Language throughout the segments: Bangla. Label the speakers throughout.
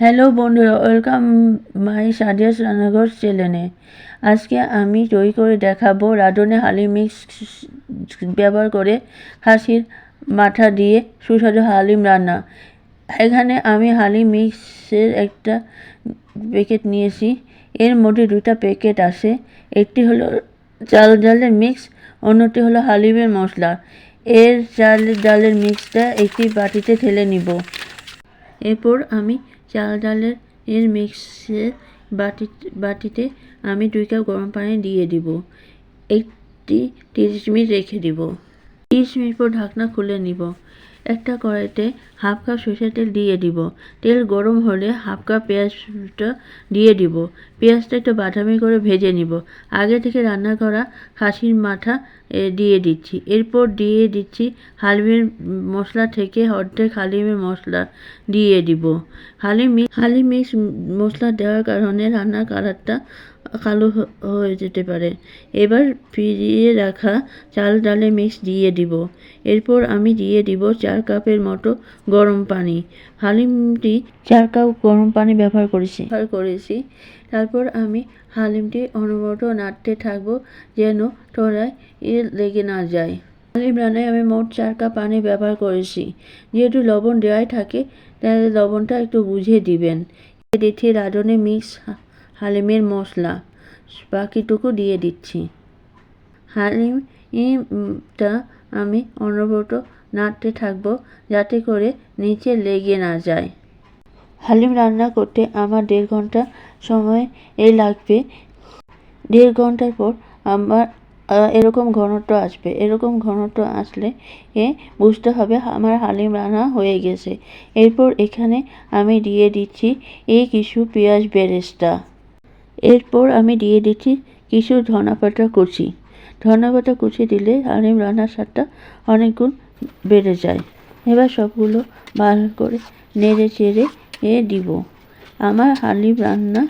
Speaker 1: হ্যালো বন্ধুরা, ওয়েলকাম মাই সাদিয়াস রান্নাঘর চ্যানেলে আজকে আমি তৈরি করে দেখাবো রাঁধুনি হালি মিক্স ব্যবহার করে খাসির মাথা দিয়ে সুস্বাদু হালিম রান্না। এখানে আমি হালি মিক্সের একটা প্যাকেট নিয়েছি। এর মধ্যে দুটা প্যাকেট আছে। একটি হলো চাল ডালের মিক্স অন্যটি হলো হালিমের মশলা। এর চাল ডালের মিক্সটা একটি বাটিতে ঢেলে নিব। এরপর আমি চাল ডালের এর মিক্সের বাটি, বাটিতে আমি দুই কাপ গরম পানি দিয়ে দিব। একটি তিরিশ মিনিট রেখে দিব। তিরিশ মিনিট পর ঢাকনা খুলে নিব। একটা কড়াইতে হাফ কাপ সরষের তেল দিয়ে দিব। তেল গরম হলে হাফ কাপ পেঁয়াজটা দিয়ে দিব। পেঁয়াজটা একটু বাদামি করে ভেজে নিব। আগে থেকে রান্না করা খাসির মাথা দিয়ে দিচ্ছি। এরপর দিয়ে দিচ্ছি হালিমের মশলা থেকে অর্ধেক হালিমের মশলা দিয়ে দিব। হালিম হালিম মশলা দেওয়ার কারণে রান্নার কালারটা কালো হয়ে যেতে পারে। এবার ফিরিয়ে রাখা চাল ডালে মিক্স দিয়ে দিব। এরপর আমি দিয়ে দিব চার কাপের মতো গরম পানি। হালিমটি চার কাপ গরম পানি ব্যবহার করেছি। ব্যবহার করেছি। তারপর আমি হালিমটি অনবরত নাড়তে থাকব যেন এ লেগে না যায়। হালিম রান্নায় আমি মোট চার কাপ পানি ব্যবহার করেছি। যেহেতু লবণ দেওয়াই থাকে তাহলে লবণটা একটু বুঝে দিবেন। দিচ্ছি রাঁধুনি মিক্স হালিমের মশলা। বাকিটুকু দিয়ে দিচ্ছি। হালিমটা আমি অনবরত নাড়তে থাকব যাতে করে নিচে লেগে না যায়। হালিম রান্না করতে আমার দেড় ঘণ্টা সময় এই লাগবে। দেড় ঘণ্টার পর আমার এরকম ঘনত্ব আসবে। এরকম ঘনত্ব আসলে এ বুঝতে হবে আমার হালিম রান্না হয়ে গেছে। এরপর এখানে আমি দিয়ে দিচ্ছি এই কিছু পেঁয়াজ বেরেস্তা। এরপর আমি দিয়ে দিচ্ছি কিছু ধনাপাতা কুচি। ধনাপাতা কুচি দিলে হালিম রান্নার স্বাদটা অনেক গুণ বেড়ে যায়। এবার সবগুলো ভালো করে নেড়ে চেড়ে এ দিব। আমার হালিম রান্না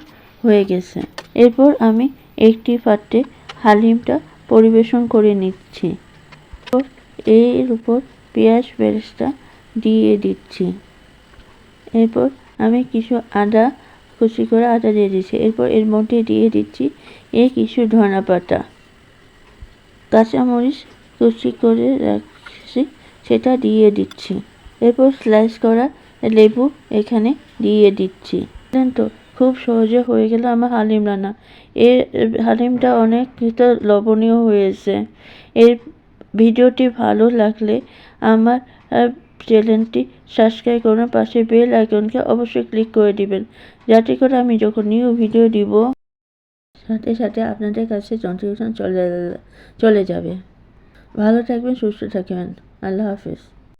Speaker 1: হয়ে গেছে। এরপর আমি একটি পাত্রে হালিমটা পরিবেশন করে নিচ্ছি। এর উপর পেঁয়াজ বেরেস্তা দিয়ে দিচ্ছি। এরপর আমি কিছু আদা কুচি করে আটা দিয়ে দিচ্ছি এরপর এর মধ্যে দিয়ে দিচ্ছি এ কিছু ধনা পাতা। কাঁচামরিচ কুচি করে রাখছি, সেটা দিয়ে দিচ্ছি। এরপর স্লাইস করা লেবু এখানে দিয়ে দিচ্ছি। তো খুব সহজে হয়ে গেল আমার হালিম রান্না। এর হালিমটা অনেক লবণীয় হয়েছে। এর ভিডিওটি ভালো লাগলে আমার চ্যানেলটি সাবস্ক্রাইব করুন পাশে বেল আইকনকে অবশ্যই ক্লিক করে দিবেন। যাতে করে আমি যখন নিউ ভিডিও দিব, সাথে সাথে আপনাদের কাছে নোটিফিকেশন চলে চলে যাবে। ভালো থাকবেন, সুস্থ থাকবেন। আল্লাহ হাফিজ।